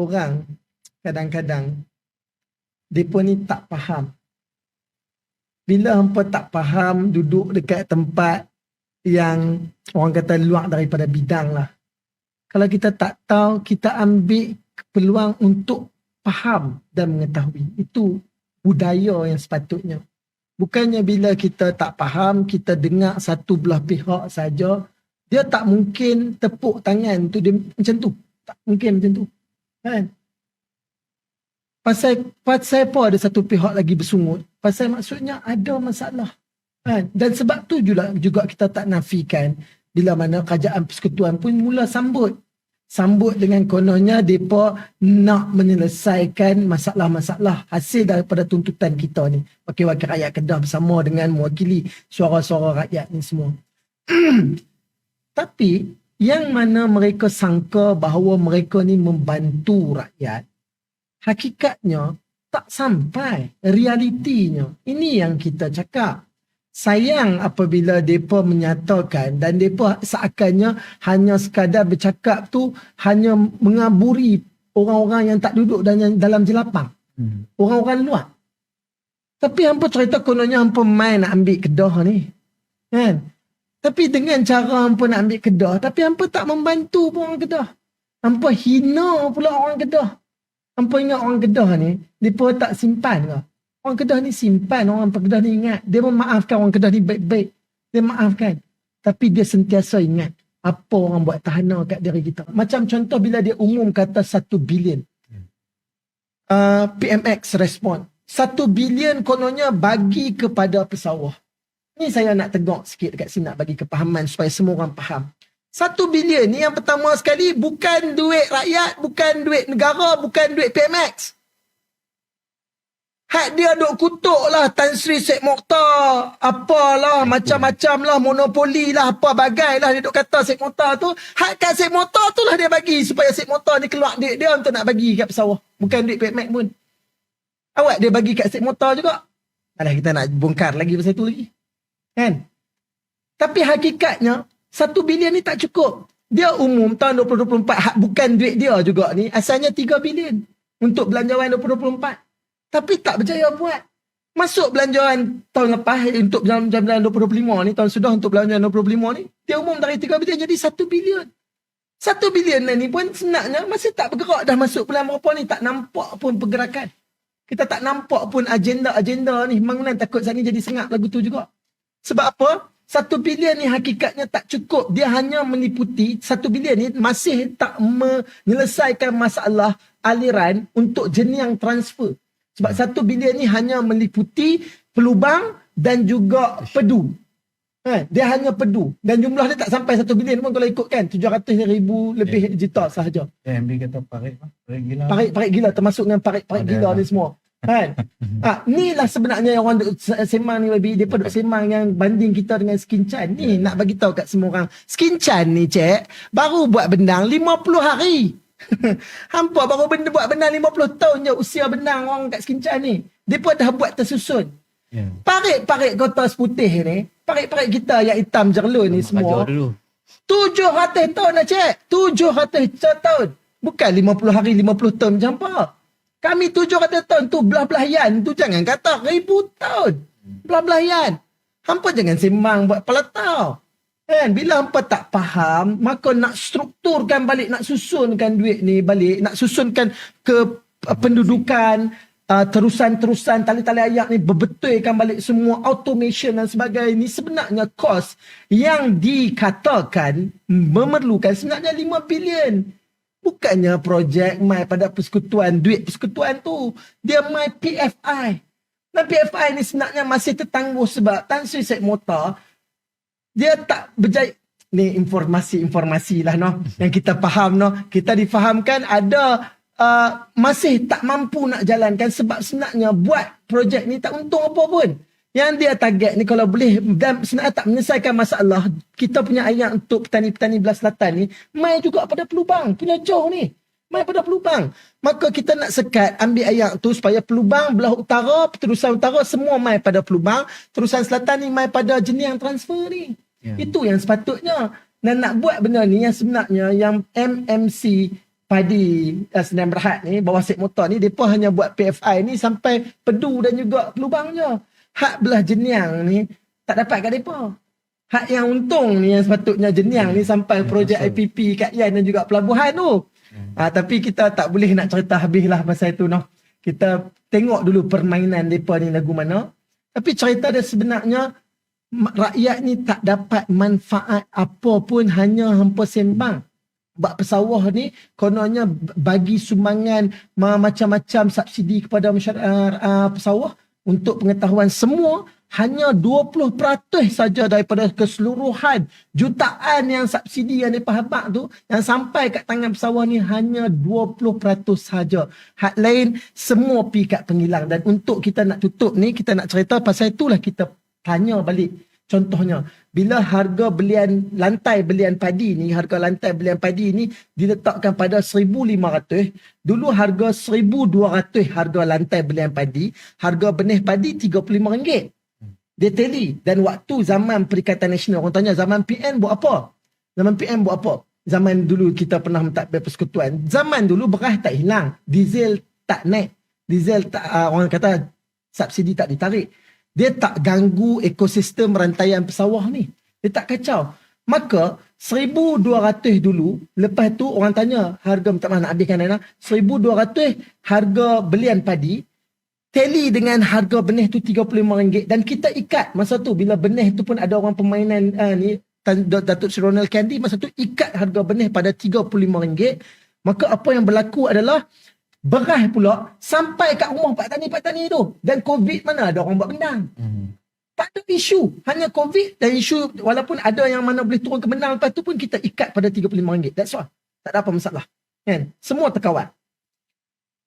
orang kadang-kadang mereka ni tak faham. Bila hampa tak faham duduk dekat tempat yang orang kata luar daripada bidang lah. Kalau kita tak tahu, kita ambil peluang untuk faham dan mengetahui. Itu budaya yang sepatutnya. Bukannya bila kita tak faham, kita dengar satu belah pihak saja, dia tak mungkin tepuk tangan tu dia macam tu. Tak mungkin macam tu. Kan? Pasal, pasal apa ada satu pihak lagi bersungut? Pasal maksudnya ada masalah. Kan? Dan sebab tu juga, juga kita tak nafikan bila mana kerajaan persekutuan pun mula sambut. Sambut dengan kononnya mereka nak menyelesaikan masalah-masalah hasil daripada tuntutan kita ni. Wakil-wakil rakyat Kedah bersama dengan mewakili suara-suara rakyat ni semua. Tapi yang mana mereka sangka bahawa mereka ni membantu rakyat, hakikatnya tak sampai realitinya. Ini yang kita cakap. Sayang apabila mereka menyatakan dan mereka seakannya hanya sekadar bercakap tu hanya mengaburi orang-orang yang tak duduk dalam, dalam jelapang. Hmm. Orang-orang luar. Tapi hampa cerita kononnya hampa main nak ambil kedah ni. Kan? Tapi dengan cara hampa nak ambil kedah, tapi hampa tak membantu pun orang kedah. Hampa hina pula orang kedah. Hampa ingat orang kedah ni, mereka tak simpan ke? Orang Kedah ni simpan orang Kedah ni ingat. Dia memaafkan orang Kedah ni baik-baik. Dia maafkan. Tapi dia sentiasa ingat apa orang buat tahanan kat diri kita. Macam contoh bila dia umum kata satu bilion. Uh, PMX respon. Satu bilion kononnya bagi kepada pesawah. Ni saya nak tegak sikit dekat sini nak bagi kepahaman supaya semua orang faham. Satu bilion ni yang pertama sekali bukan duit rakyat, bukan duit negara, bukan duit PMX. Hak dia duk kutuk lah Tan Sri Sek Mokhtar. Apalah macam-macam lah monopoli lah apa bagai lah dia duk kata Sek Mokhtar tu. Hak kat Sek Mokhtar tu lah dia bagi supaya Sek Mokhtar ni keluar duit dia untuk nak bagi kat pesawah. Bukan duit Mac pun. Awak dia bagi kat Sek Mokhtar juga. Alah kita nak bongkar lagi pasal tu lagi. Kan? Tapi hakikatnya satu bilion ni tak cukup. Dia umum tahun 2024 hak bukan duit dia juga ni asalnya 3 bilion untuk belanjawan 2024. Tapi tak berjaya buat. Masuk belanjaan tahun lepas untuk belanjaan 2025 ni, tahun sudah untuk belanjaan 2025 ni, dia umum dari 3 bilion jadi 1 bilion. 1 bilion ni pun senaknya masih tak bergerak dah masuk bulan berapa ni, tak nampak pun pergerakan. Kita tak nampak pun agenda-agenda ni. Bangunan takut saat ni jadi sengak lagu tu juga. Sebab apa? Satu bilion ni hakikatnya tak cukup. Dia hanya meliputi satu bilion ni masih tak menyelesaikan masalah aliran untuk jenjang transfer. Sebab satu bilion ni hanya meliputi pelubang dan juga pedu. Ha, dia hanya pedu. Dan jumlah dia tak sampai satu bilion pun kalau ikutkan. 700 ribu lebih yeah. juta sahaja. Ya, MB kata parik. Parik gila. Parik, parik gila. Termasuk dengan parik-parik gila ni semua. Kan? ha, ni lah sebenarnya yang orang semang ni baby. Dia duk semang yang banding kita dengan Skin Chan. Ni yeah. nak bagi tahu kat semua orang. Skin Chan ni cek. Baru buat benang 50 hari. Hampa baru benda buat benang 50 tahun je usia benang orang kat Skincan ni. Dia pun dah buat tersusun. Yeah. Parik-parik kotas putih ni, parik-parik kita yang hitam jerlun ni semua. Tujuh ratus tahun nak cek. Tujuh ratus tahun. Bukan 50 hari, 50 tahun macam apa. Kami tujuh ratus tahun tu belah-belah yan. Tu jangan kata ribu tahun. Belah-belah yan. Hampa jangan sembang buat pelatau. Kan? Bila hampa tak faham, maka nak strukturkan balik, nak susunkan duit ni balik, nak susunkan ke uh, pendudukan, uh, terusan-terusan tali-tali ayak ni berbetulkan balik semua automation dan sebagainya ni sebenarnya kos yang dikatakan memerlukan sebenarnya 5 bilion. Bukannya projek mai pada persekutuan, duit persekutuan tu. Dia mai PFI. Dan PFI ni sebenarnya masih tertangguh sebab Tan Sri Syed Motor dia tak berjaya ni informasi-informasi lah no yang kita faham no kita difahamkan ada uh, masih tak mampu nak jalankan sebab sebenarnya buat projek ni tak untung apa pun yang dia target ni kalau boleh dan sebenarnya tak menyelesaikan masalah kita punya ayat untuk petani-petani belah selatan ni mai juga pada pelubang punya jauh ni mai pada pelubang maka kita nak sekat ambil ayat tu supaya pelubang belah utara terusan utara semua mai pada pelubang terusan selatan ni mai pada jenis yang transfer ni Yeah. Itu yang sepatutnya. Dan nak buat benda ni yang sebenarnya yang MMC padi uh, Sdn Berahat ni bawah sek motor ni depa hanya buat PFI ni sampai Pedu dan juga Kelubang je. Hak belah Jeniang ni tak dapat kat depa. Hak yang untung ni yang sepatutnya Jeniang ni sampai projek. IPP kat Yan dan juga pelabuhan tu. Ah tapi kita tak boleh nak cerita habis lah pasal itu noh. Kita tengok dulu permainan depa ni lagu mana. Tapi cerita dia sebenarnya rakyat ni tak dapat manfaat apa pun hanya hampa sembang. Bak pesawah ni kononnya bagi sumbangan ma- macam-macam subsidi kepada masyarakat uh, pesawah untuk pengetahuan semua hanya 20% saja daripada keseluruhan jutaan yang subsidi yang mereka habak tu yang sampai kat tangan pesawah ni hanya 20% saja. Hak lain semua pi kat pengilang dan untuk kita nak tutup ni kita nak cerita pasal itulah kita tanya balik Contohnya, bila harga belian lantai belian padi ni, harga lantai belian padi ni diletakkan pada 1,500, dulu harga 1,200 harga lantai belian padi, harga benih padi RM35. Dia tally. Dan waktu zaman Perikatan Nasional, orang tanya zaman PN buat apa? Zaman PN buat apa? Zaman dulu kita pernah mentadbir persekutuan. Zaman dulu beras tak hilang. Diesel tak naik. Diesel tak, uh, orang kata subsidi tak ditarik dia tak ganggu ekosistem rantaian pesawah ni. Dia tak kacau. Maka 1200 dulu, lepas tu orang tanya harga minta maaf nak habiskan Nana, 1200 harga belian padi tally dengan harga benih tu RM35 dan kita ikat masa tu bila benih tu pun ada orang permainan uh, ni Datuk Sri Ronald Kandi masa tu ikat harga benih pada RM35 maka apa yang berlaku adalah beras pula sampai kat rumah Pak Tani-Pak Tani tu. Dan COVID mana ada orang buat bendang. Hmm. Tak ada isu. Hanya COVID dan isu walaupun ada yang mana boleh turun ke bendang lepas tu pun kita ikat pada RM35. That's all. Tak ada apa masalah. Kan? Semua terkawal.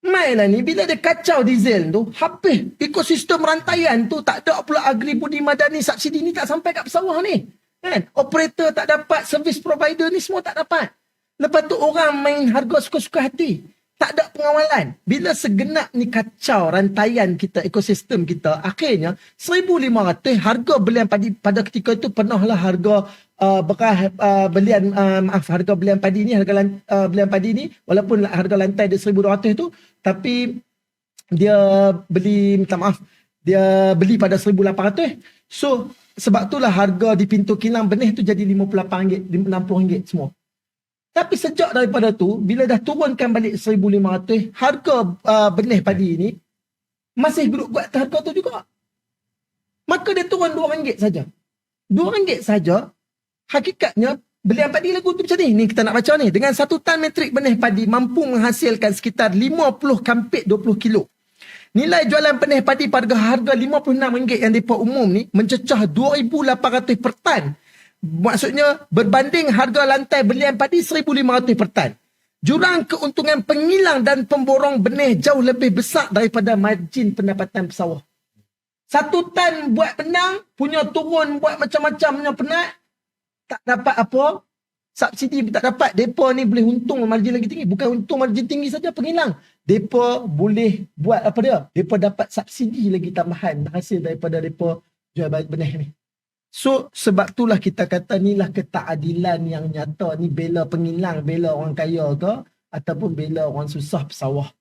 Mainlah ni bila dia kacau diesel tu, habis ekosistem rantaian tu tak ada pula agri budi madani subsidi ni tak sampai kat pesawah ni. Kan? Operator tak dapat, service provider ni semua tak dapat. Lepas tu orang main harga suka-suka hati. Tak ada pengawalan. Bila segenap ni kacau rantaian kita, ekosistem kita, akhirnya 1,500 harga belian padi pada ketika itu pernahlah harga uh, bekas uh, belian, uh, maaf, harga belian padi ni, harga lan, uh, belian padi ni, walaupun harga lantai dia 1,200 tu, tapi dia beli, minta maaf, dia beli pada 1,800. So, sebab itulah harga di pintu kilang benih tu jadi RM58, RM60 semua. Tapi sejak daripada tu, bila dah turunkan balik 1,500, harga uh, benih padi ni masih duduk buat harga tu juga. Maka dia turun RM2 saja. RM2 saja, hakikatnya belian padi lagu tu macam ni. Ni kita nak baca ni. Dengan satu tan metrik benih padi mampu menghasilkan sekitar 50 kampit 20 kilo. Nilai jualan benih padi pada harga RM56 yang dipa umum ni mencecah 2,800 per tan. Maksudnya berbanding harga lantai belian padi 1,500 per tan. Jurang keuntungan pengilang dan pemborong benih jauh lebih besar daripada margin pendapatan pesawah. Satu tan buat benang, punya turun buat macam-macam punya penat, tak dapat apa, subsidi tak dapat. Depa ni boleh untung margin lagi tinggi. Bukan untung margin tinggi saja pengilang. Depa boleh buat apa dia? Depa dapat subsidi lagi tambahan hasil daripada depa jual benih ni. So sebab itulah kita kata inilah ketakadilan yang nyata ni bela pengilang, bela orang kaya ke ataupun bela orang susah pesawah.